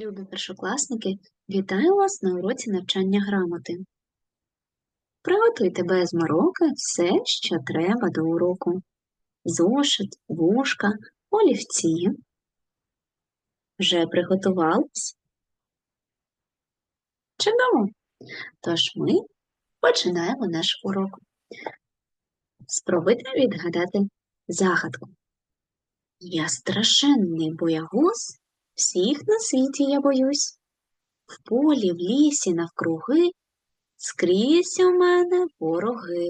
Любі першокласники, вітаю вас на уроці навчання грамоти. Приготуйте без мороки все, що треба до уроку. Зошит, вушка, олівці. Вже приготувались? Чудово! Тож ми починаємо наш урок. Спробуйте відгадати загадку. Я страшенний боягуз, всіх на світі я боюсь. В полі, в лісі, навкруги, скрізь у мене вороги.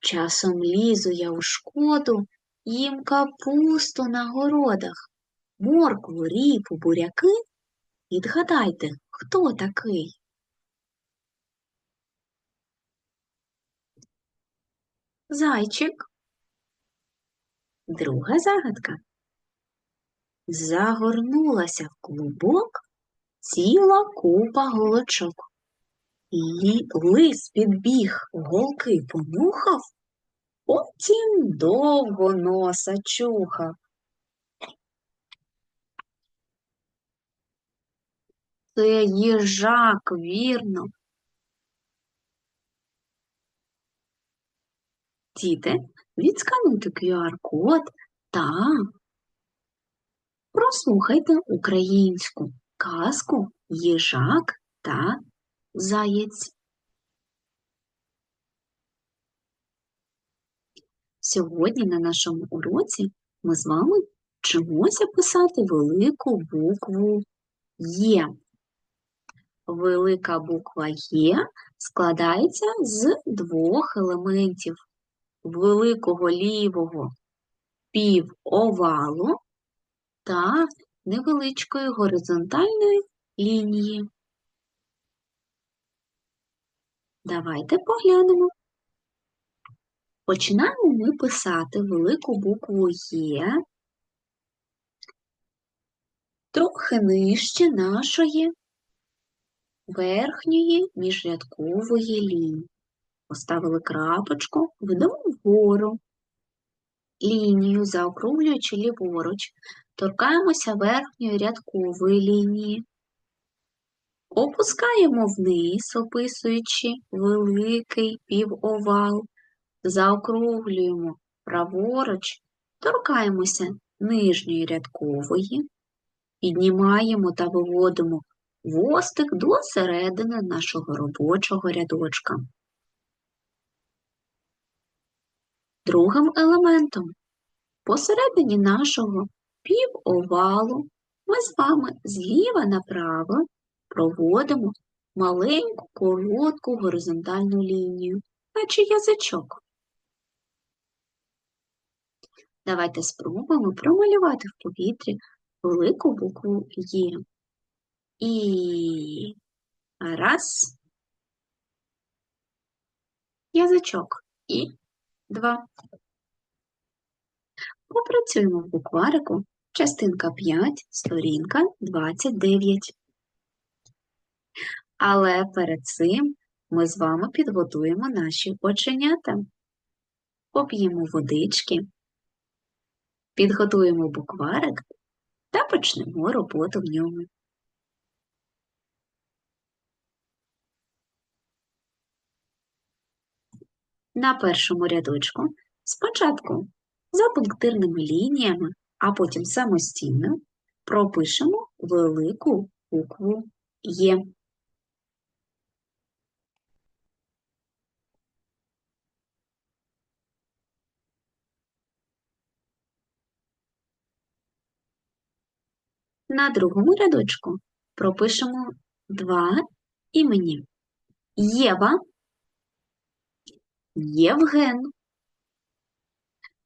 Часом лізу я у шкоду, їм капусту на городах, моркву, ріпу, буряки. Відгадайте, хто такий? Зайчик. Друга загадка. Загорнулася в клубок ціла купа голочок. Лис підбіг, голки понюхав, потім довго носа чухав. Це їжак, вірно. Діти, відскануйте QR-код та прослухайте українську казку їжак та заєць. Сьогодні на нашому уроці ми з вами вчимося писати велику букву Є. Велика буква Є складається з двох елементів великого лівого півовалу та невеличкої горизонтальної лінії. Давайте поглянемо. Починаємо ми писати велику букву Є трохи нижче нашої верхньої міжрядкової лінії. Поставили крапочку, ведемо вгору. Лінію, заокруглюючи ліворуч, торкаємося верхньої рядкової лінії. Опускаємо вниз, описуючи великий півовал, заокруглюємо праворуч, торкаємося нижньої рядкової, піднімаємо та виводимо хвостик до середини нашого робочого рядочка. Другим елементом посередині нашого півовалу ми з вами зліва направо проводимо маленьку коротку горизонтальну лінію, наче язичок. Давайте спробуємо промалювати в повітрі велику букву Є. І раз. Язичок. І два. Попрацюємо в букварику. Частинка 5, сторінка 29. Але перед цим ми з вами підготуємо наші оченята. Поп'ємо водички, підготуємо букварик та почнемо роботу в ньому. На першому рядочку спочатку за пунктирними лініями, а потім самостійно пропишемо велику букву Є. На другому рядочку пропишемо два імені Єва, Євген.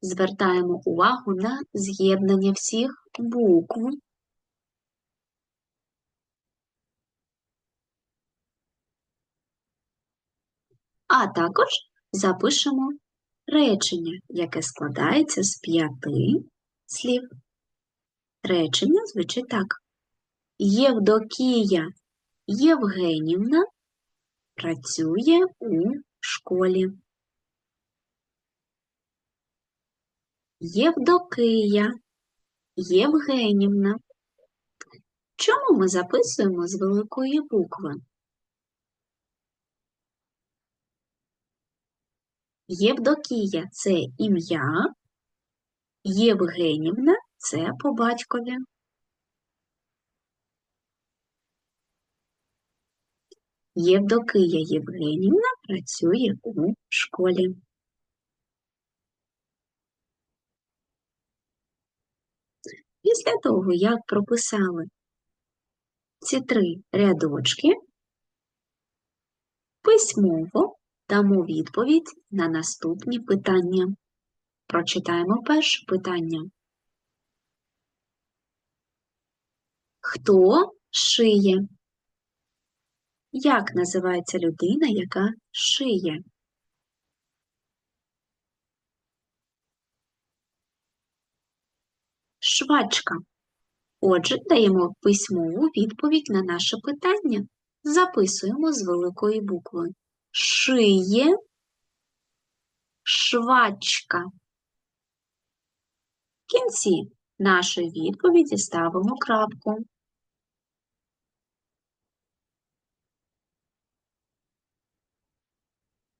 Звертаємо увагу на з'єднання всіх букв. А також запишемо речення, яке складається з п'яти слів. Речення звучить так. Євдокія Євгенівна працює у школі. Євдокия Євгенівна Чому ми записуємо з великої букви? Євдокія це ім'я, Євгенівна це по батькові. Євдокия Євгенівна працює у школі. Після того, як прописали ці три рядочки, письмово дамо відповідь на наступні питання. Прочитаємо перше питання. Хто шиє? Як називається людина, яка шиє? Швачка. Отже, даємо письмову відповідь на наше питання. Записуємо з великої букви. Шиє швачка. В кінці нашої відповіді ставимо крапку.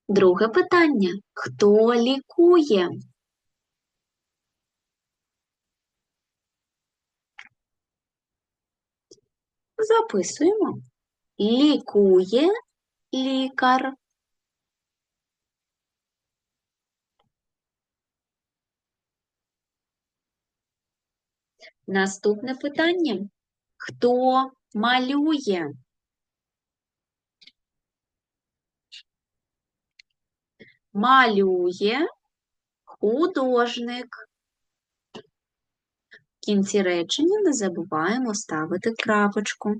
Друге питання. Хто лікує? Записуємо. Лікує лікар. Наступне питання. Хто малює? Малює художник. Кінці речення не забуваємо ставити крапочку.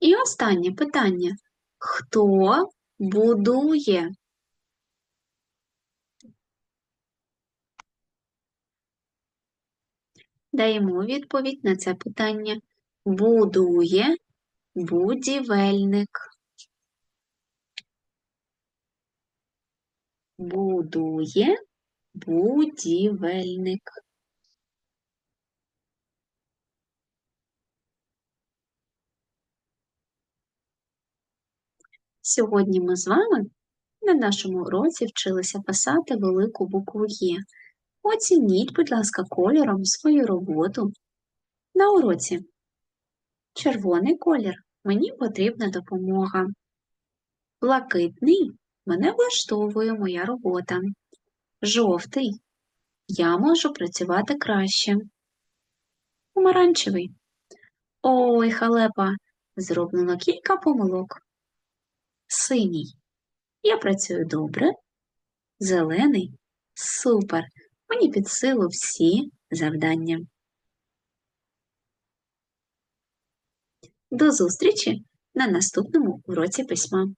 І останнє питання. Хто будує? Даємо відповідь на це питання. Будує будівельник. Будує будівельник. Сьогодні ми з вами на нашому уроці вчилися писати велику букву Є. Оцініть, будь ласка, кольором свою роботу на уроці. Червоний колір мені потрібна допомога. Блакитний мене влаштовує моя робота. Жовтий я можу працювати краще. Помаранчевий. Ой, халепа, зроблено кілька помилок. Синій. Я працюю добре. Зелений супер. Мені під силу всі завдання. До зустрічі на наступному уроці письма.